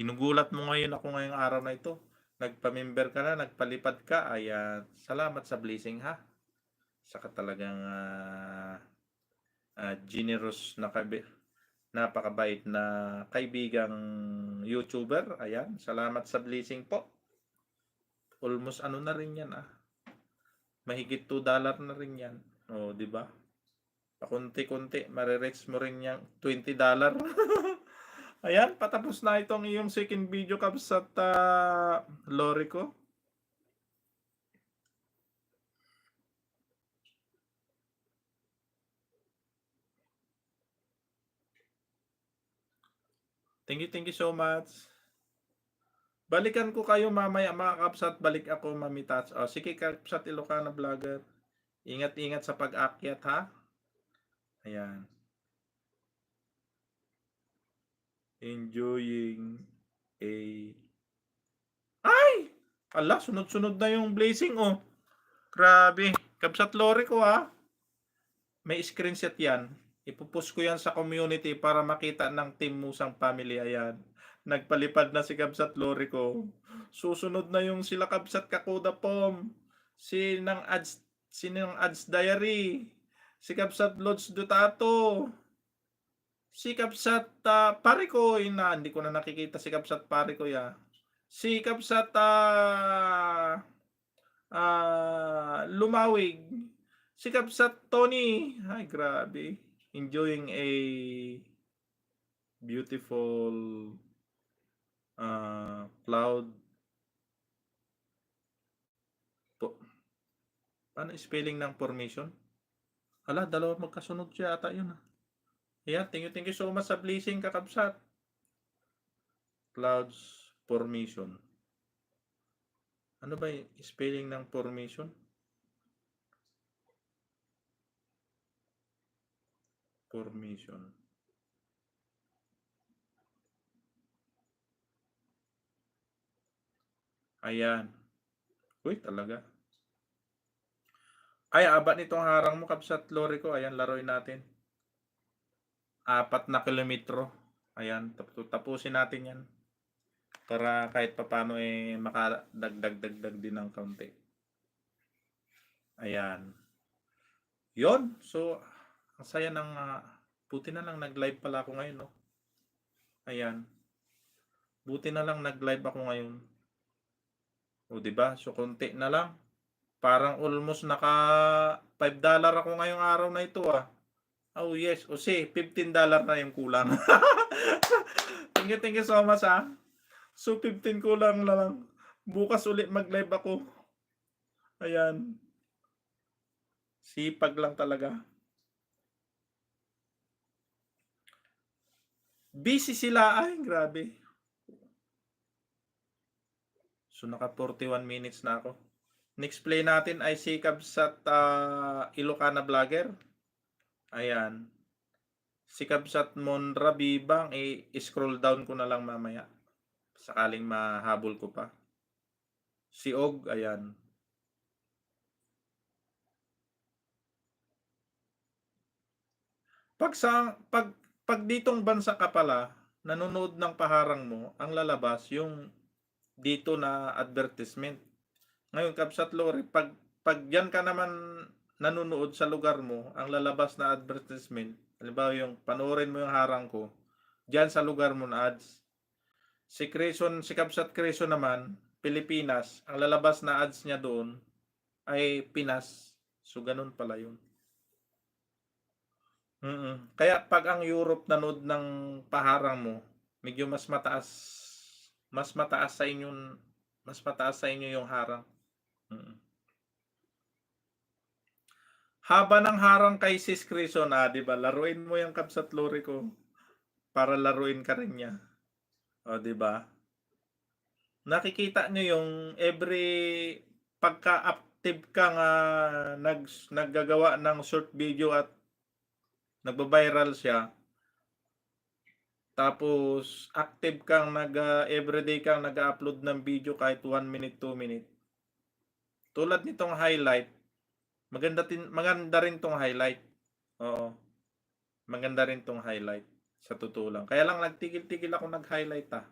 Ginugulat mo ngayon ako ngayong araw na ito. Nagpa-member ka na, nagpalipad ka. Ayan, salamat sa blessing ha. Saka talagang ah, ah, generous na kabi napakabait na kaibigang YouTuber. Ayan, salamat sa blessing po. Almost ano na rin yan ah. Mahigit 2 dollar na rin yan. O, di ba? Pakunti-kunti, marireach mo rin yung 20 dollar. Ayan, patapos na itong iyong second video caps at uh, lorry ko. Thank you, thank you so much. Balikan ko kayo mamaya mga kapsat. Balik ako mamitats. O, sige kapsat Ilocana vlogger. Ingat-ingat sa pag-akyat ha. Ayan. Enjoying a... Ay! Ala, sunod-sunod na yung blazing oh. Grabe. Kapsat lori ko ha. May screenshot yan. Ipupost ko yan sa community para makita ng Team Musang Family. Ayan. Nagpalipad na si Kabsat Lori ko. Susunod na yung sila Kabsat Kakuda Pom. Si ng ads, si ng ads diary. Si Kabsat Lodge Dutato. Si Kabsat uh, ko, yun na, hindi ko na nakikita si Kabsat pare ko ya. Si Kabsat ah, ah, Lumawig. Si Kabsat Tony. Ay, grabe. Enjoying a beautiful uh, cloud. Paano spelling ng formation? Hala, dalawa magkasunod siya ata yun. ah. Ayan, thank you, thank you so much sa blessing kakabsat. Clouds formation. Ano ba yung spelling ng formation? Formation. Ayan. Uy, talaga. Ay, aba nitong harang mo, Kapsat Lori ko. Ayan, laruin natin. Apat na kilometro. Ayan, tap- tapusin natin yan. Para kahit papano eh, makadagdag-dagdag din ng kaunti. Ayan. Yon. So, ang saya ng ah, buti na lang nag-live pala ako ngayon, no? Ayan. Buti na lang nag-live ako ngayon. O, di ba? So, konti na lang. Parang almost naka 5 dollar ako ngayong araw na ito, ah. Oh, yes. O, si, 15 dollar na yung kulang. thank you, thank you so much, ah. So, 15 kulang na lang. Bukas ulit mag-live ako. Ayan. Sipag lang talaga. Busy sila. Ay, grabe. So, naka 41 minutes na ako. Next play natin ay si Kabsat uh, Ilocana Vlogger. Ayan. Si Kabsat Monra Bibang, i-scroll down ko na lang mamaya. Sakaling mahabol ko pa. Si Og, ayan. Pag sa pag pag ditong bansa ka pala, nanonood ng paharang mo, ang lalabas yung dito na advertisement. Ngayon, Kapsat Lori, pag pag yan ka naman nanonood sa lugar mo, ang lalabas na advertisement, halimbawa yung panoorin mo yung harang ko, diyan sa lugar mo na ads. Si Creation, si Kapsat Creation naman, Pilipinas, ang lalabas na ads niya doon ay Pinas. So, ganun pala yun. Mm. Kaya pag ang Europe nanood ng paharang mo, medyo mas mataas mas mataas sa inyo mas mataas sa inyo yung harang. Mm. Haba ng harang kay Sis Crison, ah, di ba? Laruin mo yung Kapsat Lori ko para laruin ka rin niya. O, di ba? Nakikita nyo yung every pagka-active ka nga nag, naggagawa ng short video at nagba-viral siya. Tapos active kang nag uh, everyday kang nag-upload ng video kahit 1 minute, 2 minute. Tulad nitong highlight, maganda tin maganda rin tong highlight. Oo. Maganda rin tong highlight sa totoo lang. Kaya lang nagtigil-tigil ako nag-highlight ah.